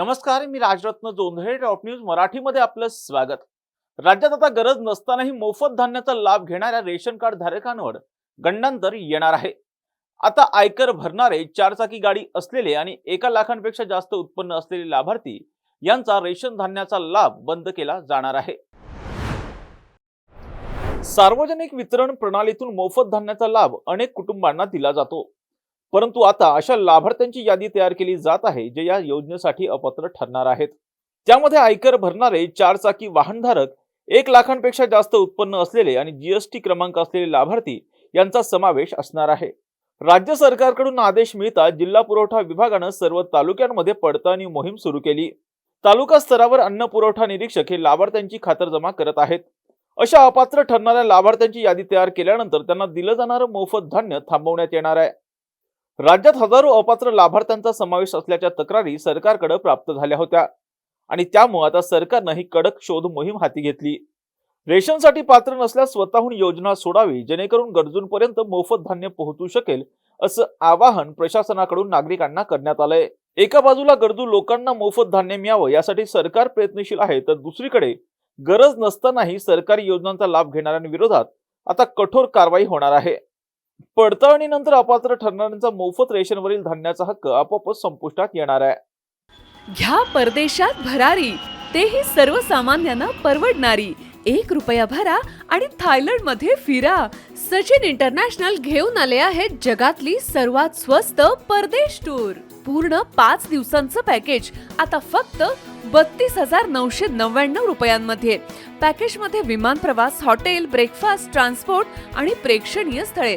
नमस्कार मी Rajratna Jondhale top news मराठीमध्ये आपलं स्वागत. राज्यात आता गरज नसतानाही मोफत धान्याचा लाभ घेणाऱ्या रेशन कार्ड धारकांवर गंडांतर येणार आहे. आता आयकर भरणारे चारचाकी गाडी असलेले आणि एका लाखांपेक्षा जास्त उत्पन्न असलेले लाभार्थी यांचा रेशन धान्याचा लाभ बंद केला जाणार आहे. सार्वजनिक वितरण प्रणालीतून मोफत धान्याचा लाभ अनेक कुटुंबांना दिला जातो. परंतु आता अशा लाभार्थ्यांची यादी तयार केली जात आहे जे या योजनेसाठी अपात्र ठरणार आहेत. त्यामध्ये आयकर भरणारे चारचाकी वाहनधारक एक लाखांपेक्षा जास्त उत्पन्न असलेले आणि जीएसटी क्रमांक असलेले लाभार्थी यांचा समावेश असणार आहे. राज्य सरकारकडून आदेश मिळताच जिल्हा पुरवठा विभागानं सर्व तालुक्यांमध्ये पडताळणी मोहीम सुरू केली. तालुका स्तरावर अन्न पुरवठा निरीक्षक हे लाभार्थ्यांची खातरजमा करत आहेत. अशा अपात्र ठरणाऱ्या लाभार्थ्यांची यादी तयार केल्यानंतर त्यांना दिलं जाणारं मोफत धान्य थांबवण्यात येणार आहे. राज्यात हजारो अपात्र लाभार्थ्यांचा समावेश असल्याच्या तक्रारी सरकारकडे प्राप्त झाल्या होत्या. आणि त्यामुळे आता सरकारनं ही कडक शोध मोहीम हाती घेतली. रेशनसाठी पात्र नसल्यास स्वतःहून योजना सोडावी जेणेकरून गरजूंपर्यंत मोफत धान्य पोहोचू शकेल असं आवाहन प्रशासनाकडून नागरिकांना करण्यात आलंय. एका बाजूला गरजू लोकांना मोफत धान्य मिळावं यासाठी सरकार प्रयत्नशील आहे तर दुसरीकडे गरज नसतानाही सरकारी योजनांचा लाभ घेणाऱ्यांविरोधात आता कठोर कारवाई होणार आहे. पडताळणीनंतर अपात्र ठरणाऱ्यांचा मोफत रेशनवरील धान्याचा हक्क आपोआपच संपुष्टात येणार आहे. घ्या परदेशात भरारी. तेही सर्वसामान्यांना परवडणारी. एक रुपया भरा आणि थायलंडमध्ये फिरा. सचिन इंटरनॅशनल घेऊन आले आहेत जगातली सर्वात स्वस्त परदेश टूर. पूर्ण पाच दिवसांचं पॅकेज. आता फक्त बत्तीस हजार नऊशे नव्याण्णव रुपयांमध्ये. पॅकेजमध्ये विमान प्रवास हॉटेल ब्रेकफास्ट ट्रान्सपोर्ट आणि प्रेक्षणीय स्थळे.